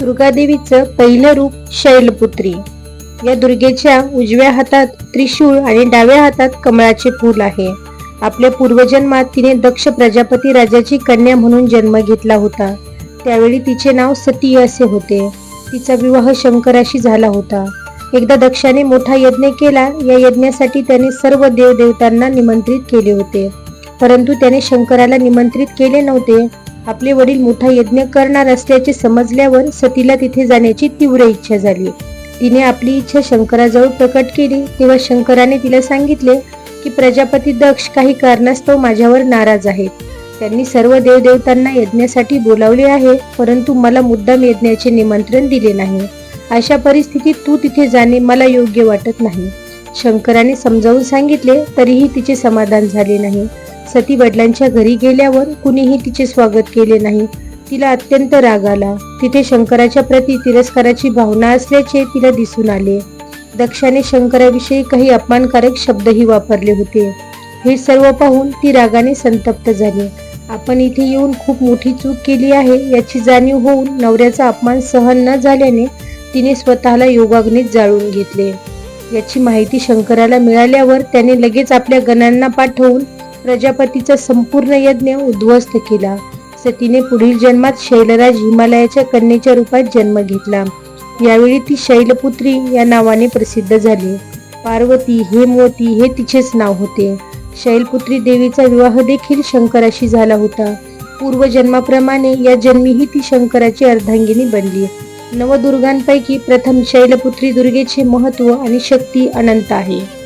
दुर्गादेवीचं पहिलं रूप शैलपुत्री. या दुर्गेच्या उजव्या हातात त्रिशूळ आणि डाव्या हातात कमळाचे फूल आहे. आपल्या पूर्वजन्मात तिने दक्ष प्रजापती राजाची कन्या म्हणून जन्म घेतला होता. त्यावेळी तिचे नाव सती असे होते. तिचा विवाह शंकराशी झाला होता. एकदा दक्षाने मोठा यज्ञ केला. या यज्ञासाठी त्याने सर्व देवदेवतांना निमंत्रित केले होते. परंतु त्याने शंकराला निमंत्रित केले नव्हते. आपले वडील मोठा यज्ञ करणार असल्याचे समजल्यावर सतीला तिथे जाण्याची तीव्र इच्छा झाली. तिने आपली इच्छा शंकराजवळ प्रकट केली. तेव्हा शंकराने तिला सांगितले की प्रजापती दक्ष काही कारणास्तव माझ्यावर नाराज आहेत. त्यांनी सर्व देवदेवतांना यज्ञासाठी बोलावले आहे परंतु मला मुद्दाम यज्ञाचे निमंत्रण दिले नाही. अशा परिस्थितीत तू तिथे जाणे मला योग्य वाटत नाही. शंकराने समजावून सांगितले तरीही तिचे समाधान झाले नाही. सती वडिलांच्या घरी गेल्यावर कुणीही तिचे स्वागत केले नाही. तिला अत्यंत राग आला. तिथे शंकराच्या प्रती तिरस्काराची भावना असल्याचे तिला दिसून आले. दक्षाने शंकराविषयी काही अपमानकारक शब्दही वापरले होते. हे सर्व पाहून ती रागाने संतप्त झाली. आपण इथे येऊन खूप मोठी चूक केली आहे याची जाणीव होऊन नवऱ्याचा अपमान सहन न झाल्याने तिने स्वतःला योगाग्नीत जाळून घेतले. याची माहिती शंकराला मिळाल्यावर त्याने लगेच आपल्या गणांना पाठवून प्रजापतीचा संपूर्ण यज्ञ उद्ध्वस्त केला. सतीने पुढील जन्मात शैलराज हिमालयाच्या कन्येच्या रूपात जन्म घेतला. यावेळी ती शैलपुत्री या नावाने प्रसिद्ध झाली. पार्वती हेमवती हे तिचेच नाव होते. शैलपुत्री देवीचा विवाह देखील शंकराशी झाला होता. पूर्वजन्माप्रमाणे या जन्मीही ती शंकराची अर्धांगिनी बनली. नवदुर्गांपैकी प्रथम शैलपुत्री दुर्गेचे महत्त्व आणि शक्ती अनंत आहे.